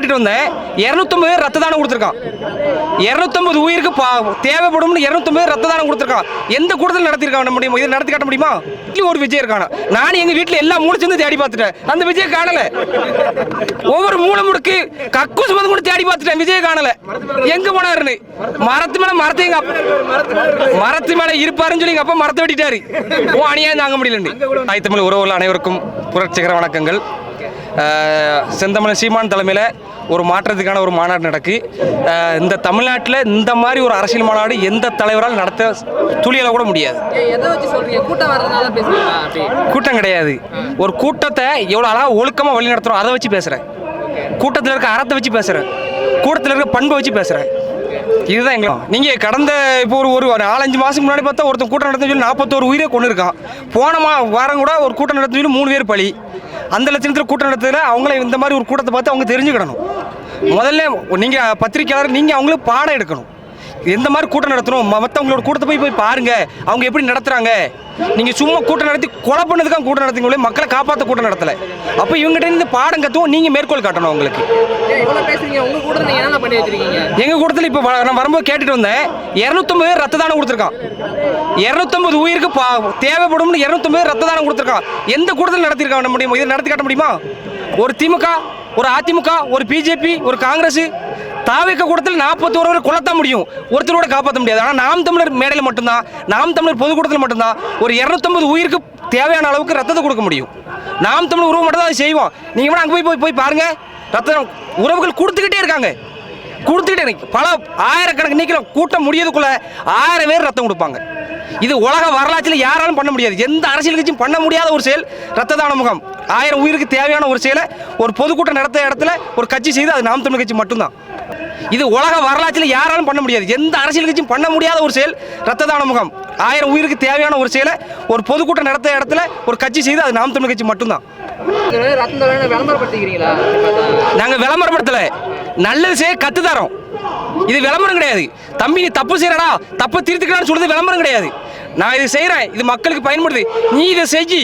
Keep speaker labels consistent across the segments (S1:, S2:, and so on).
S1: கேட்டுட்டு வந்தேன். இரநூத்தொம்பது பேர் ரத்த தானம் கொடுத்துருக்கான். இரநூத்தொம்பது உயிருக்கு பா தேவைப்படும்னு இரநூத்தொம்பது பேர் ரத்த தானம் கொடுத்துருக்கான். எந்த கூட்டத்தில் நடத்திருக்கான் முடியும்? இதை நடத்தி காட்ட முடியுமா? இட்லி ஒரு விஜய் இருக்கான? நான் எங்கள் வீட்டில் எல்லா மூணு சேர்ந்து தேடி பார்த்துட்டேன். அந்த விஜய் காணல. ஒவ்வொரு மூளை முடுக்கு கக்கூஸ் வந்து கூட தேடி பார்த்துட்டேன். விஜய் காணல. எங்க போனாருன்னு? மரத்து மேல மரத்தை எங்கள் அப்பா- மரத்து மேல இருப்பாருன்னு சொல்லி எங்கள் அப்பா மரத்தை வெட்டிட்டாரு. ஓ அணியாக தாங்க முடியலன்னு. தாய் தமிழ் உறவுகள் அனைவருக்கும் புரட்சிகர வணக்கங்கள். செந்தமிழன் சீமான் தலைமையில் ஒரு மாற்றத்துக்கான ஒரு மாநாடு நடக்கு. இந்த தமிழ்நாட்டில் இந்த மாதிரி ஒரு அரசியல் மாநாடு எந்த தலைவரால் நடத்த துளியல கூட முடியாது.
S2: கூட்டம்
S1: கிடையாது. ஒரு கூட்டத்தை எவ்வளோ அழகாக ஒழுக்கமாக வழி நடத்துகிறோம் அதை வச்சு பேசுகிறேன் கூட்டத்தில் இருக்க அறத்தை வச்சு பேசுகிறேன் கூட்டத்தில் இருக்க பண்பை வச்சு பேசுகிறேன் இதுதான் எங்களுக்கு நீங்கள் கடந்த இப்போ ஒரு ஒரு நாலஞ்சு மாதத்துக்கு முன்னாடி பார்த்தா ஒருத்தன் கூட்டம் நடத்த சொல்லி நாற்பத்தோரு உயிரே கொண்டு இருக்கான் போன மா வாரம் கூட ஒரு கூட்டம் நடத்த சொல்லி மூணு பேர் பலி. அந்த லட்சணத்தில் கூட்டம் நடத்துறதுல அவங்கள இந்த மாதிரி ஒரு கூட்டத்தை பார்த்து அவங்க தெரிஞ்சுக்கிடணும். முதல்ல நீங்கள் பத்திரிக்கையாளர் நீங்கள் அவங்களுக்கு பாடம் எடுக்கணும். எந்த மாதிரி கூட்டம் நடத்தணும்? மற்றவங்களோட கூட்டத்தை போய் போய் பாருங்க. அவங்க எப்படி நடத்துறாங்க? நீங்க சும்மா கூட்டம் நடத்தி கொலை பண்ணதுக்காக கூட்டம் நடத்துங்களே மக்களை காப்பாற்ற கூட்டம் நடத்தல. அப்போ இவங்ககிட்ட இருந்து பாடம் கத்துவோம் நீங்க மேற்கோள் காட்டணும் அவங்களுக்கு.
S2: ஏன் இவ்வளவு பேசுறீங்க. உங்க கூட நீங்க என்னென்ன பண்ணி வச்சிருக்கீங்க?
S1: எங்க கூட்டத்தில் இப்போ நான் வரும்போது கேட்டுட்டு வந்தேன். இரநூத்தொம்பது பேர் ரத்த தானம் கொடுத்துருக்கான். இரநூத்தொம்பது உயிருக்கு பா தேவைப்படும்னு இரநூத்தொம்பது பேர் ரத்த தானம் கொடுத்துருக்கான். எந்த கூட்டத்தில் நடத்திருக்காங்க முடியும்? இதை நடத்தி காட்ட முடியுமா? ஒரு திமுக ஒரு அதிமுக ஒரு பிஜேபி ஒரு காங்கிரஸ் தாவிக்க கூட்டத்தில் நாற்பத்தி ஒருவர் கொல்லத்தான் முடியும். ஒருத்தரோட காப்பாற்ற முடியாது. ஆனால் நாம் தமிழர் மேடையில் மட்டும்தான் நாம் தமிழர் பொதுக்கூட்டத்தில் மட்டும்தான் ஒரு இரநூத்தம்பது உயிருக்கு தேவையான அளவுக்கு ரத்தத்தை கொடுக்க முடியும். நாம் தமிழ் உறவு மட்டும் தான் அதை செய்வோம். நீங்கள் வேணா அங்கே போய் போய் போய் பாருங்கள் ரத்தம் உறவுகள் கொடுத்துக்கிட்டே இருக்காங்க. கொடுத்துக்கிட்டே இருக்கு. பல ஆயிரக்கணக்கு நீக்கிற கூட்டம் முடியதுக்குள்ள ஆயிரம் பேர் ரத்தம் கொடுப்பாங்க. இது உலக வரலாற்றில் யாராலும் பண்ண முடியாது. எந்த அரசியல் கட்சியும் பண்ண முடியாத ஒரு செயல் ரத்த தான முகாம். ஆயிரம் உயிருக்கு தேவையான ஒரு செயலை ஒரு பொதுக்கூட்டம் நடத்த இடத்துல ஒரு கட்சி செய்து அது நாம் தமிழ் கட்சி மட்டும்தான். இது உலக வரலாற்றில் யாராலும் பண்ண முடியாது. எந்த அரசியல் கட்சியும் பண்ண முடியாத ஒரு செயல் ரத்த தான முகாம். ஆயிரம் உயிருக்கு தேவையான ஒரு செயலை ஒரு பொதுக்கூட்டம் நடத்த இடத்துல ஒரு கட்சி செய்து அது நாம் தமிழ் கட்சி மட்டும்தான். நாங்கள் விளம்பரப்படுத்தலை. நல்லது செய்ய கத்து தரோம். இது விளம்பரம் கிடையாது. தம்பி நீ தப்பு செய்யறடா தப்பு திருத்துக்கலான்னு சொல்றது விளம்பரம் கிடையாது. நான் இது செய்கிறேன் இது மக்களுக்கு பயன்படுது. நீ இதை செஞ்சு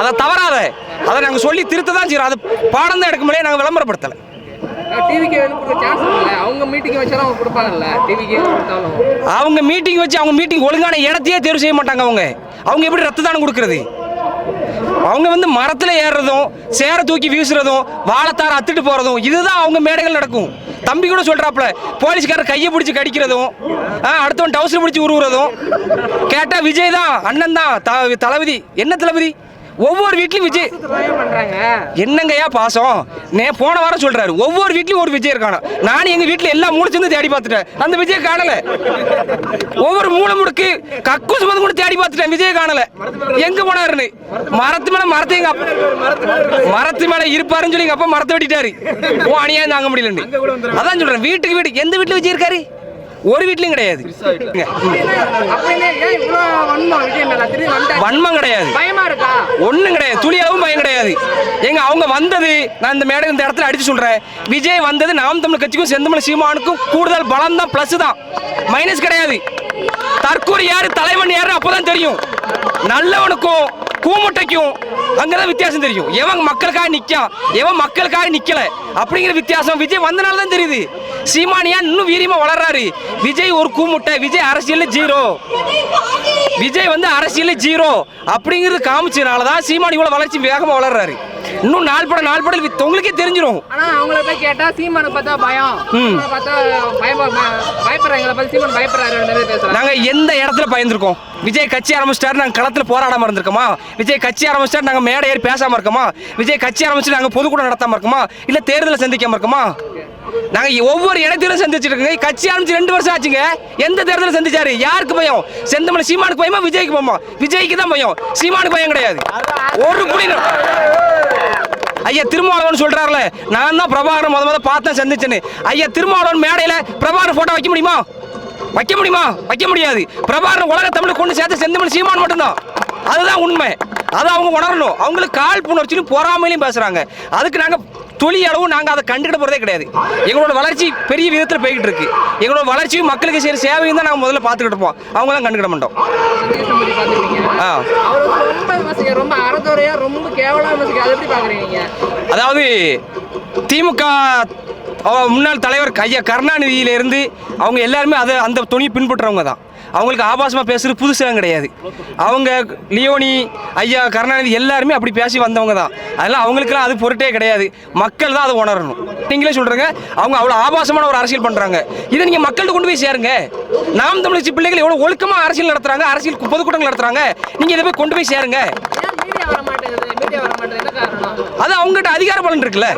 S1: அதை தவறாத. அதை நாங்கள் சொல்லி திருத்த தான் செய்கிறோம் அது பாடம் தான் எடுக்க முடியாது நாங்கள் விளம்பரப்படுத்தலை.
S2: டிவிக்கு கொடுக்க சான்ஸ் இல்லை. அவங்க மீட்டிங் வச்சாலும் அவங்க கொடுப்பாங்கல்ல டிவிக்கு கொடுத்தாலும்.
S1: அவங்க மீட்டிங் வச்சு அவங்க மீட்டிங் ஒழுங்கான இடத்தையே தேர்வு செய்ய மாட்டாங்க அவங்க. அவங்க எப்படி ரத்த தானம் கொடுக்கறது? அவங்க வந்து மரத்தில் ஏறுறதும் சேரை தூக்கி வீசுறதும் வாழைத்தார அத்துட்டு போகிறதும் இதுதான் அவங்க மேடைகள் நடக்கும். தம்பி கூட சொல்கிறாப்புல போலீஸ்காரர் கையை பிடிச்சி கடிக்கிறதும் அடுத்தவன் டவுசர் பிடிச்சி உருவுறதும். கேட்டால் விஜய் தான் அண்ணன் தான் த- தளபதி. என்ன தளபதி? ஒவ்வொரு வீட்லையும் விஜய். என்னங்கய்யா பாசம்? நே போன வாரம் சொல்றாரு ஒவ்வொரு வீட்லயும் ஒரு விஜய் இருக்கானா? நான் எங்க வீட்ல எல்லா மூணு சேர்ந்து தேடி பார்த்துட்டேன். அந்த விஜய் காணல. ஒவ்வொரு மூணை முடுக்கு கக்கூஸ் வந்து கூட தேடி பார்த்துட்டேன் விஜய் காணல. எங்க போனாருன்னு? மரத்து மேல மரத்தை எங்க அப்பா- மரத்து மேல இருப்பாருன்னு சொல்லி எங்க அப்பா மரத்தை வெட்டிட்டாரு. ஓ அநியாயம் தாங்க முடியலன்னு. அதான் சொல்றேன் வீட்டுக்கு வீடு எந்த வீட்டுல விஜய் இருக்காரு? ஒரு வீட்லயும் கிடையாது.
S2: வன்மம்
S1: கிடையாது. ஒன்றும் கிடையாது. துளி அளவும் பயம் கிடையாது. எங்க அவங்க வந்தது நான் இந்த மேடை இந்த இடத்துல அடிச்சு சொல்றேன். விஜய் வந்தது நாம் தமிழ் கட்சிக்கும் செந்தமிழ் சீமானுக்கும் கூடுதல் பலம் தான் பிளஸ் தான். மைனஸ் கிடையாது. தற்கூரி யாரு தலைவன் யாரு அப்பதான் தெரியும். நல்லவனுக்கும் கூமுட்டைக்கும் அங்கதான் வித்தியாசம் தெரியும். எவன் மக்களுக்காக நிக்கான் எவன் மக்களுக்காக நிக்கல அப்படிங்கிற வித்தியாசம் விஜய் வந்தனால தான் தெரியுது. சீமானியா இன்னும் வீரியமா வளர்றாரு? விஜய் ஒரு கூமுட்டை விஜய் அரசியல் ஜீரோ விஜய் வந்து அரசியல்ல ஜீரோ அப்படிங்கிறது காமிச்சதுனால தான் சீமான் இவ்வளவு வளர்ச்சி வேகமா வளர்றாரு. இன்னும் நாள் பட நாள் படம் உங்களுக்கே தெரிஞ்சிடும்
S2: ஆனா அவங்கள போய் கேட்டா சீமானை பார்த்தா பயம். பார்த்தா பயப்படுறாங்க எங்களை பார்த்து சீமான் பயப்படுறாரு பேசுறாங்க
S1: நாங்க எந்த இடத்துல பயந்துருக்கோம்? விஜய் கட்சி ஆரம்பிச்சிட்டாரு நாங்க களத்துல போராடாம இருந்திருக்கோமா விஜய் கட்சி ஆரம்பிச்சிட்டாரு நாங்க மேடை ஏறி பேசாம இருக்கோமா? விஜய் கட்சி ஆரம்பிச்சு நாங்க பொதுக்கூட்டம் நடத்தாம இருக்கோமா? இல்ல தேர்தலை சந்திக்காம இருக்கோமா? நாங்க ஒவ்வொரு இடத்திலும் சந்திச்சிட்டு இருக்கோங்க. கட்சி ஆரம்பிச்சு ரெண்டு வருஷம் ஆச்சுங்க. எந்த தேர்தலும் சந்திச்சாரு? யாருக்கு பயம்? செந்தமலை சீமானுக்கு பயமா விஜய்க்கு பயமா? விஜய்க்கு தான் பயம். சீமானுக்கு பயம் கிடையாது. ஒரு புடி ஐயா திருமாவளவன் சொல்றாருல நான் தான் பிரபாகரன் முத முத பார்த்தேன் சந்திச்சேன்னு. ஐயா திருமாவளவன் மேடையில பிரபாகரன் போட்டோ வைக்க முடியுமா? வைக்க முடியுமா? வைக்க முடியாது. பிரபாகரன் உலக தமிழ் கொண்டு சேர்த்து செந்தமிழ் சீமான் மட்டும்தான். அதுதான் உண்மை. அதை அவங்க உணரணும். அவங்களுக்கு கால் பொறாமையிலையும் பேசுகிறாங்க அதுக்கு நாங்கள் துளி அளவு நாங்கள் அதை கண்டுக்கிட போகிறதே கிடையாது. எங்களோட வளர்ச்சி பெரிய விதத்தில் போய்கிட்டு இருக்கு. எங்களோட வளர்ச்சியும் மக்களுக்கு செய்கிற சேவையும் தான் நாங்கள் முதல்ல பார்த்துக்கிட்டு இருப்போம். அவங்களாம் கண்டுக்கிட மாட்டோம். ஆ.
S2: ரொம்ப விமர்சிக்க ரொம்ப அறதுறையா ரொம்ப அதை எப்படி
S1: அதாவது திமுக முன்னாள் தலைவர் ஐயா கருணாநிதியிலிருந்து அவங்க எல்லாருமே அதை அந்த துணியை பின்பற்றுறவங்க தான். அவங்களுக்கு ஆபாசமாக பேசுகிறது புதுசாக கிடையாது. அவங்க லியோனி ஐயா கருணாநிதி எல்லாருமே அப்படி பேசி வந்தவங்க தான். அதெல்லாம் அவங்களுக்குலாம் அது பொருட்டே கிடையாது. மக்கள் தான் அதை உணரணும். நீங்களே சொல்கிறீங்க அவங்க அவ்வளோ ஆபாசமான ஒரு அரசியல் பண்ணுறாங்க இதை நீங்கள் மக்கள்கிட்ட கொண்டு போய் சேருங்க. நாம் தமிழச்சி பிள்ளைகள் எவ்வளோ ஒழுக்கமாக அரசியல் நடத்துகிறாங்க அரசியல் பொதுக்கூட்டங்கள் நடத்துகிறாங்க நீங்கள் இதை போய் கொண்டு போய் சேருங்க. அது அவங்ககிட்ட அதிகார பலன் இருக்குல்ல?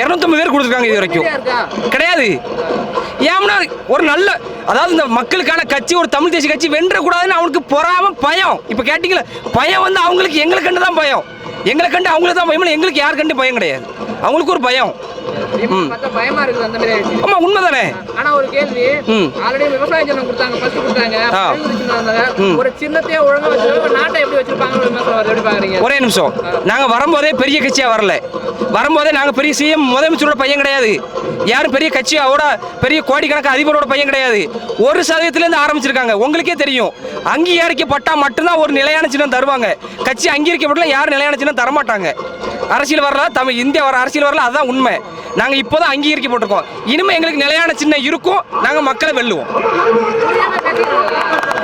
S1: இரநூத்தம்பது பேர் கொடுத்துருக்காங்க இது வரைக்கும். கிடையாது. ஏம்னா ஒரு நல்ல அதாவது இந்த மக்களுக்கான கட்சி ஒரு தமிழ் தேசிய கட்சி வென்றக்கூடாதுன்னு அவனுக்கு பொறாம பயம். இப்போ கேட்டிங்களா பயம் வந்து அவங்களுக்கு எங்களை கண்டு தான் பயம். எங்களை கண்டு அவங்களுக்கு தான் பயம் எங்களுக்கு யார் கண்டு பயம் கிடையாது. அவங்களுக்கு ஒரு பயம்.
S2: பயமா இருக்குது அந்த மாதிரி ஆயிடுச்சு.
S1: ஆமாம் உண்மைதானே?
S2: ஆனா ஒரு கேள்வி
S1: ம்.
S2: ஆல்ரெடி விவசாய சின்னம் கொடுத்தாங்க ஃபர்ஸ்ட் கொடுத்தாங்க.
S1: ஆ.
S2: பயிர் சின்னம் வந்தாங்க ஒரு சின்னத்தையே ஒழுங்கா வச்சிருக்காங்க நாட்டை எப்படி வச்சிருப்பாங்க ஒரு விமர்சனம் வருது. எப்படி பாக்குறீங்க?
S1: ஒரே நிமிஷம். நாங்கள் வரும்போதே பெரிய கட்சியாக வரல. வரும்போதே நாங்கள் பெரிய சிஎம் முதலமைச்சரோட பையன் கிடையாது. யாரும் பெரிய கட்சியோட பெரிய கோடிக்கணக்கு அதிபரோட பையன் கிடையாது. ஒரு சதவீதத்துலேருந்து ஆரம்பிச்சிருக்காங்க. உங்களுக்கே தெரியும். அங்கீகரிக்கப்பட்டா மட்டும்தான் ஒரு நிலையான சின்னம் தருவாங்க. கட்சி அங்கீகரிக்கப்படல யாரும் நிலையான சின்னம் தரமாட்டாங்க. அரசியல் வரல தமிழ் இந்தியா வர அரசியல் வரல அதுதான் உண்மை. நாங்கள் இப்போ தான் அங்கீகரிக்கப்பட்டிருக்கோம் இனிமேல் எங்களுக்கு நிலையான சின்ன இருக்கும் நாங்கள் மக்களை வெல்லுவோம்.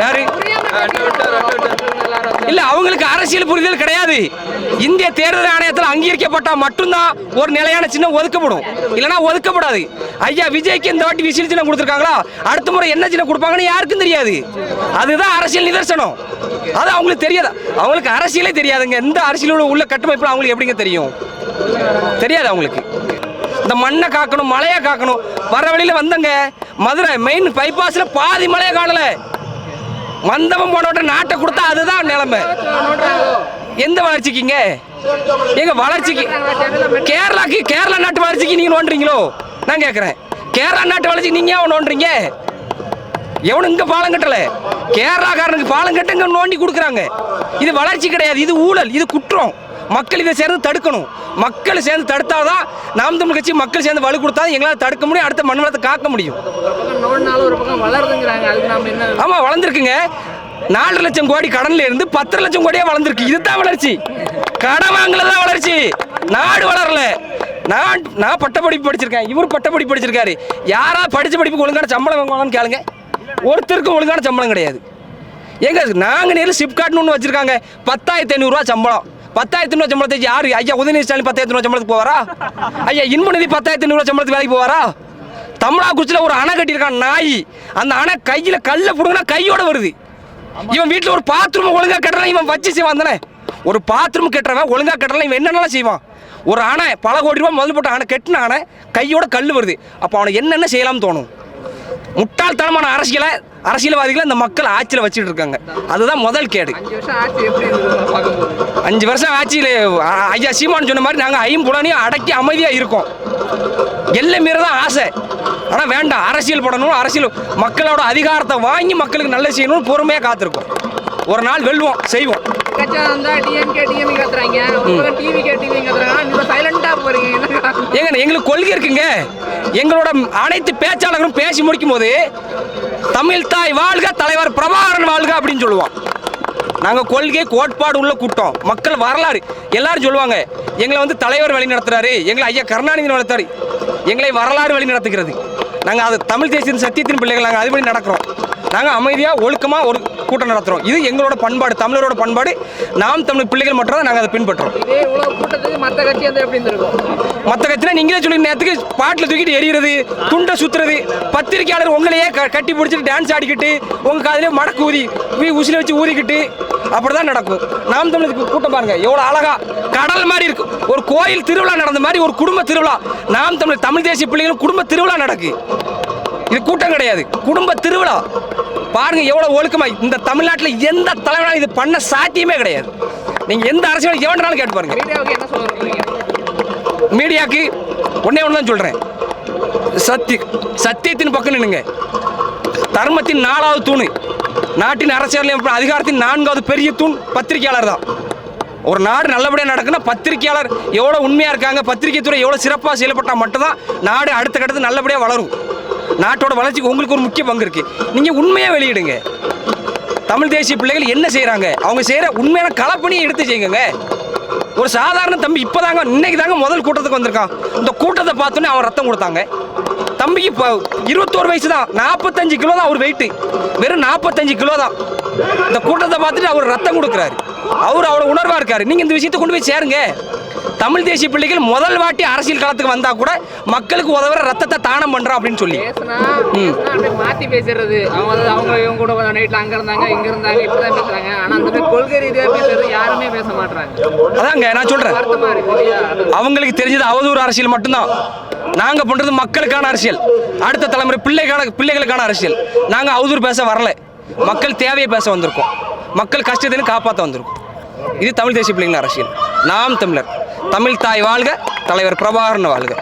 S1: யாரு? இல்ல அவங்களுக்கு அரசியல் புரிதல் கிடையாது. இந்திய தேர்தல் ஆணையத்தில் அங்கீகரிக்கப்பட்டால் மட்டும்தான் ஒரு நிலையான சின்னம் ஒதுக்கப்படும். இல்லைன்னா ஒதுக்கப்படாது. ஐயா விஜய்க்கு இந்த வாட்டி விசில் சின்னம் கொடுத்துருக்காங்களா? அடுத்த முறை என்ன சின்னம் கொடுப்பாங்கன்னு யாருக்கும் தெரியாது. அதுதான் அரசியல் நிதர்சனம். அது அவங்களுக்கு தெரியாது. அவங்களுக்கு அரசியலே தெரியாதுங்க. எந்த அரசியலோட உள்ள கட்டமைப்பு அவங்களுக்கு எப்படிங்க தெரியும்? தெரியாது அவங்களுக்கு. இந்த மண்ணை காக்கணும் மலையை காக்கணும். வர வழியில வந்தங்க. மதுரை மெயின் பைபாஸில் பாதி மலையை காணலை. வந்தவன் போனவட்ட நாட்டை கொடுத்தா அதுதான் நிலைமை. எந்த வளர்ச்சிக்குங்க? எங்க வளர்ச்சிக்கு கேரளாக்கு கேரளா நாட்டு வளர்ச்சிக்கு நீங்க நோண்டுறீங்களோ? நான் கேட்குறேன் கேரளா நாட்டு வளர்ச்சிக்கு நீங்க ஏன் நோண்டுறீங்க? எவனும் இங்க பாலம் கட்டலை. கேரளாக்காரனுக்கு பாலம் கட்டுங்க நோண்டி கொடுக்குறாங்க. இது வளர்ச்சி கிடையாது இது ஊழல் இது குற்றம். மக்கள் இதை சேர்ந்து தடுக்கணும். மக்கள் சேர்ந்து தடுத்தாதான் நாம் தமிழ் கட்சி மக்கள் சேர்ந்து வலு கொடுத்தா எங்களால் தடுக்க முடியும் அடுத்த மண் வளத்தை காக்க முடியும். ஆமாம் வளர்ந்துருக்குங்க. நாலு லட்சம் கோடி கடன்ல இருந்து பத்து லட்சம் கோடியே வளர்ந்துருக்கு. இதுதான் வளர்ச்சி. கடன் வாங்கலதான் வளர்ச்சி. நாடு வளரல. நான் நான் பட்டப்படிப்பு படிச்சிருக்கேன். இவர் பட்டப்படிப்பு படிச்சிருக்காரு. யாரா படிச்ச படிப்புக்கு ஒழுங்கான சம்பளம் வாங்குவாங்கன்னு கேளுங்க. ஒருத்தருக்கும் ஒழுங்கான சம்பளம் கிடையாது. எங்க நாங்கள் நேரில் சிப்காட்னு ஒன்று வச்சிருக்காங்க. பத்தாயிரத்தி ஐநூறுரூவா சம்பளம். பத்தாயிரத்தி ஐநூறு சம்பளத்தை யார் ஐயா உதயநிதி ஸ்டாலின் பத்தாயிரத்தி ஐநூறு சம்பளத்துக்கு போவாரா? ஐயா இன்பநிதி பத்தாயிரத்தி ஐநூறு சம்பளத்துக்கு வேலைக்கு போவாரா? தமிழாக்குறிச்சியில் ஒரு அணை கட்டியிருக்கான் நாய். அந்த அணை கையில் கல்லை பிடுங்கினா கையோட வருது. இவன் வீட்டில் ஒரு பாத்ரூம் ஒழுங்காக கட்டுறான் இவன் வச்சு செய்வான் தானே. ஒரு பாத்ரூம் கட்டுறவன் ஒழுங்கா கட்டுறான் இவன் என்னென்னலாம் செய்வான்? ஒரு அணை பல கோடி ரூபாய் முதல் போட்ட அணை கட்டின அணை கையோட கல் வருது. அப்போ அவனை என்னென்ன செய்யலாம்னு தோணும்? முட்டாள்தனமான அரசியலை அரசியல்வாதிகளை இந்த மக்கள் ஆட்சியில் வச்சுட்டு இருக்காங்க. அதுதான் முதல் கேடு.
S2: அஞ்சு வருஷம்
S1: ஆட்சியில் ஐயா சீமான் சொன்ன மாதிரி நாங்கள் ஐம்புலனையும் அடக்கி அமைதியாக இருக்கோம். எல்லை மீற தான் ஆசை. ஆனால் வேண்டாம் அரசியல் படணும் அரசியல் மக்களோட அதிகாரத்தை வாங்கி மக்களுக்கு நல்லது செய்யணும்னு பொறுமையாக காத்திருக்கோம். ஒரு நாள் வெல்வோம் செய்வோம்.
S2: கட்சா இருந்தா டிஎம்கே டிஎம்இ கத்துறாங்க. பக்கம் டிவிகே டிவி கத்துறாங்க. நீங்க சைலண்டா போறீங்க?
S1: ஏங்க எங்களுக்கு கொள்கை இருக்குங்க. எங்களோட அனைத்து பேச்சாளர்களும் பேசி முடிக்கும் போது தமிழ் தாய் வாழ்க தலைவர் பிரபாகரன் வாழ்க அப்படின்னு சொல்லுவோம். நாங்கள் கொள்கை கோட்பாடு உள்ள கூட்டம். மக்கள் வரலாறு. எல்லாரும் சொல்லுவாங்க எங்களை வந்து தலைவர் வழி நடத்துறாரு. எங்களை ஐயா கருணாநிதி நடத்துறாரு எங்களை வரலாறு வழி நடத்துகிறது. நாங்கள் அது தமிழ் தேசியத்தின் சத்தியத்தின் பிள்ளைகள். நாங்கள் அதுபடி நடக்கிறோம். நாங்கள் அமைதியாக ஒழுக்கமாக ஒரு கூட்டம் நடத்துகிறோம் இது எங்களோட பண்பாடு தமிழரோட பண்பாடு. நாம் தமிழ் பிள்ளைகள் மட்டும் தான் நாங்கள் அதை பின்பற்றுறோம்.
S2: கூட்டத்துக்கு மத்த கட்சி வந்து எப்படி இருந்திருக்கும்?
S1: மற்ற கட்சினா நீங்களே சொல்லி நேரத்துக்கு பாட்டில் தூக்கிட்டு எறிகிறது துண்டை சுத்துறது பத்திரிக்கையாளர் உங்களையே கட்டி பிடிச்சிட்டு டான்ஸ் ஆடிக்கிட்டு உங்க காதிலே மடக்கு ஊதி உசில வச்சு ஊதிக்கிட்டு அப்படிதான் நடக்கும். நாம் தமிழுக்கு கூட்டம் பாருங்க எவ்வளோ அழகா கடல் மாதிரி இருக்கு. ஒரு கோயில் திருவிழா நடந்த மாதிரி ஒரு குடும்ப திருவிழா. நாம் தமிழ் தமிழ் தேசிய பிள்ளைகளும் குடும்ப திருவிழா நடக்கு. இது கூட்டம் கிடையாது குடும்ப திருவிழா. பாருங்க எவ்வளவு ஒழுக்கமா இந்த தமிழ்நாட்டில் எந்த தலைவனாலும் இது பண்ண சாத்தியமே கிடையாது. நீங்க எந்த அரசியல் எவனாலும் கேட்டு பாருங்க.
S2: மீடியாவுக்கு
S1: ஒன்னே ஒன்று தான் சொல்கிறேன் சத்தி சத்தியத்தின் பக்கம் நின்னுங்க தர்மத்தின் நாலாவது தூண். நாட்டின் அரசியல் அதிகாரத்தின் நான்காவது பெரிய தூண் பத்திரிகையாளர் தான். ஒரு நாடு நல்லபடியாக நடக்குன்னா பத்திரிகையாளர் எவ்வளோ உண்மையாக இருக்காங்க பத்திரிகை துறை எவ்வளோ சிறப்பாக செயல்பட்டால் மட்டும்தான் நாடு அடுத்த கட்டத்து நல்லபடியாக வளரும். நாட்டோட வளர்ச்சிக்கு உங்களுக்கு ஒரு முக்கிய பங்கு இருக்குது நீங்கள் உண்மையாக வெளியிடுங்க. தமிழ் தேசிய பிள்ளைகள் என்ன செய்கிறாங்க அவங்க செய்கிற உண்மையான கலப்பணியை எடுத்து செய்யுங்க. ஒரு சாதாரண தம்பி இப்போதாங்க இன்னைக்கு தாங்க முதல் கூட்டத்துக்கு வந்திருக்கான். இந்த கூட்டத்தை பார்த்தோன்னே அவன் ரத்தம் கொடுத்தாங்க. தம்பிக்கு இப்போ இருபத்தோரு வயசு தான் நாற்பத்தஞ்சு கிலோ தான் அவர் வெயிட்டு வெறும் நாற்பத்தஞ்சு கிலோ தான் இந்த கூட்டத்தை பார்த்துட்டு அவர் ரத்தம் கொடுக்குறாரு. அவர் அவ்வளோ உணர்வாக இருக்காரு. நீங்கள் இந்த விஷயத்தை கொண்டு போய் சேருங்க. தமிழ் தேசிய பிள்ளைகள் முதல் வாட்டி அரசியல் களத்துக்கு வந்தா கூட மக்களுக்கு உதவுற ரத்தத்தை தானம் பண்றோம் அப்படின்னு சொல்லி.
S2: மாத்தி பேசுறது. அவங்க அவங்க இவங்க கூட நைட்ல அங்க இருந்தாங்க இங்க இருந்தாங்க இப்படிதான் பேசுறாங்க. ஆனா அந்த கொள்கை ரீதியா பேசுறது யாருமே பேச மாட்டாங்க
S1: அதாங்க நான் சொல்றேன். அவங்களுக்கு தெரிஞ்சது அவதூறு அரசியல் மட்டும்தான். நாங்க பண்றது மக்களுக்கான அரசியல். அடுத்த தலைமுறை பிள்ளைக்கான பிள்ளைகளுக்கான அரசியல். நாங்க அவதூறு பேச வரல. மக்கள் தேவையை பேச வந்திருக்கோம். மக்கள் கஷ்டத்தையும் காப்பாற்ற வந்திருக்கோம். இது தமிழ் தேசிய பிள்ளைங்க அரசியல். நாம் தமிழர். தமிழ் தாய் வாழ்க தலைவர் பிரபாகரன் வாழ்க.